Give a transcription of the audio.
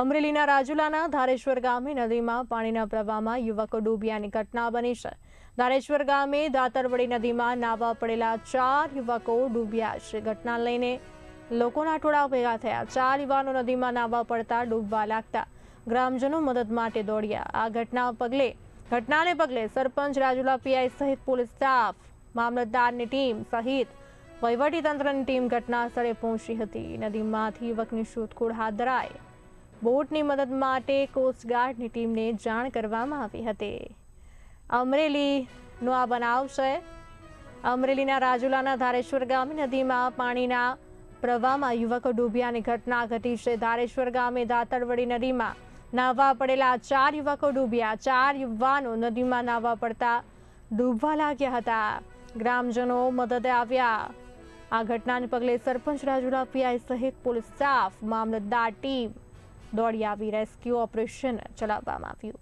અમરેલીના રાજુલાના ધારેશ્વર ગામે નદીમાં પાણીના પ્રવાહમાં યુવકો ડૂબ્યાની ઘટના બની છે. ધારેશ્વર ગામે દાતરવડી નદીમાં નાવા પડેલા ચાર યુવકો ડૂબ્યા છે. ઘટના લઈને લોકોના ટોળા ભેગા થયા. ચાર યુવાનો નદીમાં નાવા પડતા ડૂબવા લાગતા ગ્રામજનો મદદ માટે દોડ્યા. આ ઘટના પગલે, ઘટનાને પગલે સરપંચ રાજુલા પીઆઈ સહિત પોલીસ સ્ટાફ, મામલતદારની ટીમ સહિત વહીવટીતંત્રની ટીમ ઘટના સ્થળે પહોંચી હતી. નદીમાંથી યુવકની શોધખોળ હાથ ધરાઈ. બોટની મદદ માટે કોસ્ટગાર્ડની ટીમને જાણ કરવામાં આવી હતી. અમરેલીનો આ બનાવ છે. અમરેલીના રાજુલાના ધારેશ્વર ગામે નદીમાં પાણીના પ્રવાહમાં યુવકો ડૂબ્યાની ઘટના ઘટી છે. ધારેશ્વર ગામે દાતરવડી નદીમાં નાહવા પડેલા ચાર યુવકો ડૂબ્યા. ચાર યુવાનો નદીમાં નાહવા પડતા ડૂબવા લાગ્યા હતા. ગ્રામજનો મદદે આવ્યા. આ ઘટનાને પગલે સરપંચ રાજુલા પીઆઈ સહિત પોલીસ સ્ટાફ, મામલતદાર ટીમ દોડી આવી રેસ્ક્યુ ઓપરેશન ચલાવવામાં આવ્યું.